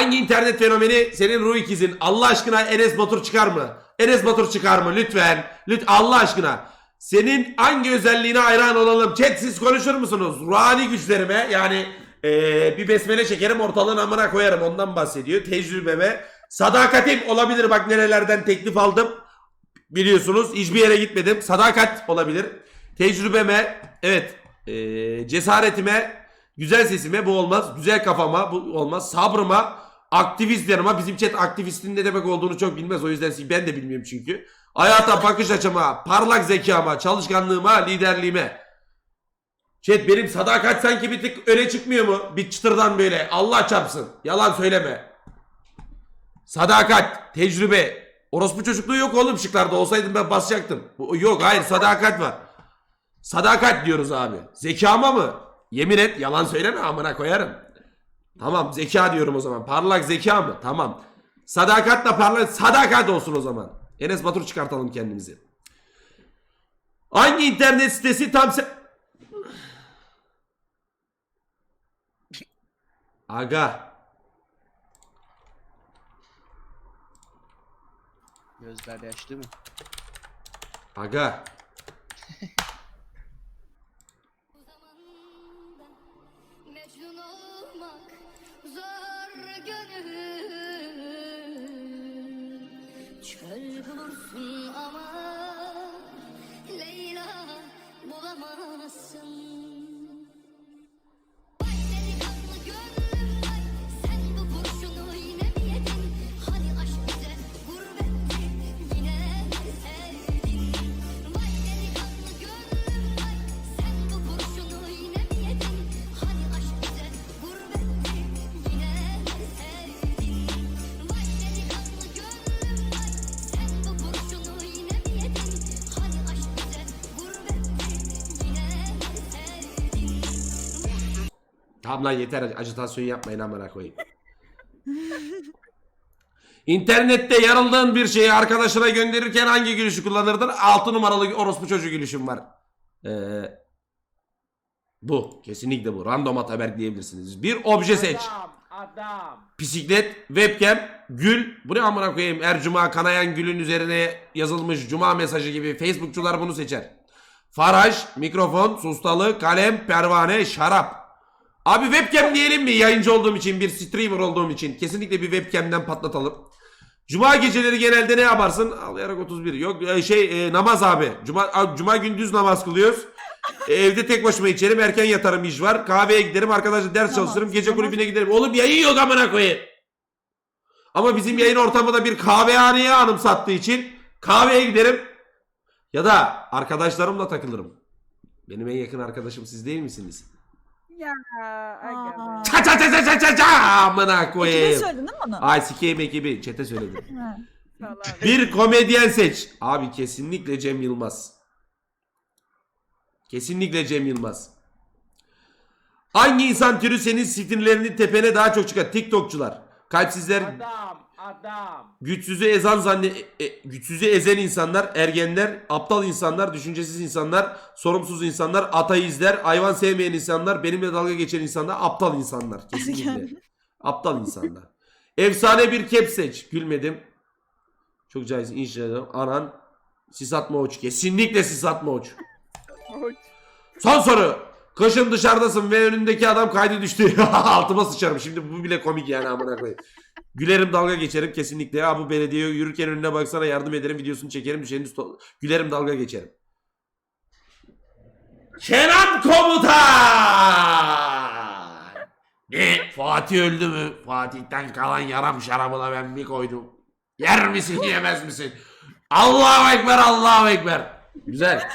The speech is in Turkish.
Hangi internet fenomeni senin ruh ikizin? Allah aşkına Enes Batur çıkar mı? Enes Batur çıkar mı? Lütfen. Lütfen Allah aşkına. Senin hangi özelliğine hayran olalım? Chat siz konuşur musunuz? Ruhani güçlerime yani eee, bir besmele çekerim ortalığın amına koyarım ondan bahsediyor. Tecrübeme. Sadakatim olabilir bak nerelerden teklif aldım. Biliyorsunuz hiçbir yere gitmedim. Sadakat olabilir. Tecrübeme, evet eee, cesaretime, güzel sesime bu olmaz. Güzel kafama bu olmaz. Sabrıma, aktivistlerime. Bizim chat aktivistin ne demek olduğunu çok bilmez. O yüzden ben de bilmiyorum çünkü. Hayata bakış açıma, parlak zekama, çalışkanlığıma, liderliğime. Chat benim sadakat sanki bir tık öne çıkmıyor mu? Bir çıtırdan böyle. Allah çarpsın. Yalan söyleme. Sadakat, tecrübe. Orospu çocukluğu yok oğlum şıklarda. Olsaydım ben basacaktım. Yok hayır sadakat var. Sadakat diyoruz abi. Zekama mı? Yemin et yalan söyleme amına koyarım. Tamam zeka diyorum o zaman. Parlak zeka mı? Tamam. Sadakatla parlak sadakat olsun o zaman. Enes Batur çıkartalım kendimizi. Hangi internet sitesi tam se... Aga. Gözler yaşlı mı? Aga. awesome. Tamam lan yeter ajitasyon yapmayın amına koyayım. İnternette yarıldığın bir şeyi arkadaşına gönderirken hangi gülüşü kullanırdın? 6 numaralı orospu çocuğu gülüşüm var. Ee, bu. Kesinlikle bu. Random haber diyebilirsiniz. Bir obje seç. Adam, adam. Bisiklet, webcam, gül. Bu ne amına koyayım? Her cuma kanayan gülün üzerine yazılmış cuma mesajı gibi Facebookçular bunu seçer. Faraj, mikrofon, sustalı, kalem, pervane, şarap. Abi webcam diyelim mi? Yayıncı olduğum için, bir streamer olduğum için. Kesinlikle bir webcam'den patlatalım. Cuma geceleri genelde ne yaparsın? Ağlayarak 31. Yok e, şey e, namaz abi. Cuma cuma gündüz namaz kılıyoruz. E, evde tek başıma içerim. Erken yatarım iş var. Kahveye giderim. Arkadaşlar ders çalışırım. Gece kulübüne giderim. Oğlum yayın yok amına koyayım. Ama bizim yayın ortamı da bir kahvehaneye anımsattığı için kahveye giderim. Ya da arkadaşlarımla takılırım. Benim en yakın arkadaşım siz değil misiniz? Ya, aga be. Ça ça ça ça ça ça ça amına Ekibe koyayım. söyledin değil mi onu? Ay sikeyim ekibi. Çete söyledim. Ha. Salak. Bir komedyen seç. Abi kesinlikle Cem Yılmaz. Kesinlikle Cem Yılmaz. Hangi insan türü senin sinirlerini tepene daha çok çıkar? TikTokçular. Kalpsizler, Adam, adam. güçsüzü ezan zanne e, güçsüzü ezen insanlar, ergenler, aptal insanlar, düşüncesiz insanlar, sorumsuz insanlar, ateistler, hayvan sevmeyen insanlar, benimle dalga geçen insanlar, aptal insanlar. Kesinlikle. aptal insanlar. Efsane bir kep seç. Gülmedim. Çok caiz inşallah. Anan. Sis atma uç. Kesinlikle sis atma uç. Son soru. Kışın dışarıdasın ve önündeki adam kaydı düştü. Altıma sıçarım. Şimdi bu bile komik yani amına koyayım. Gülerim dalga geçerim kesinlikle. Ya bu belediye yürürken önüne baksana yardım ederim videosunu çekerim düşeni sto- gülerim dalga geçerim. Kenan Komutan! Ne? Fatih öldü mü? Fatih'ten kalan yaram şarabına ben bir koydum. Yer misin yemez misin? Allahu Ekber Allahu Ekber. Güzel.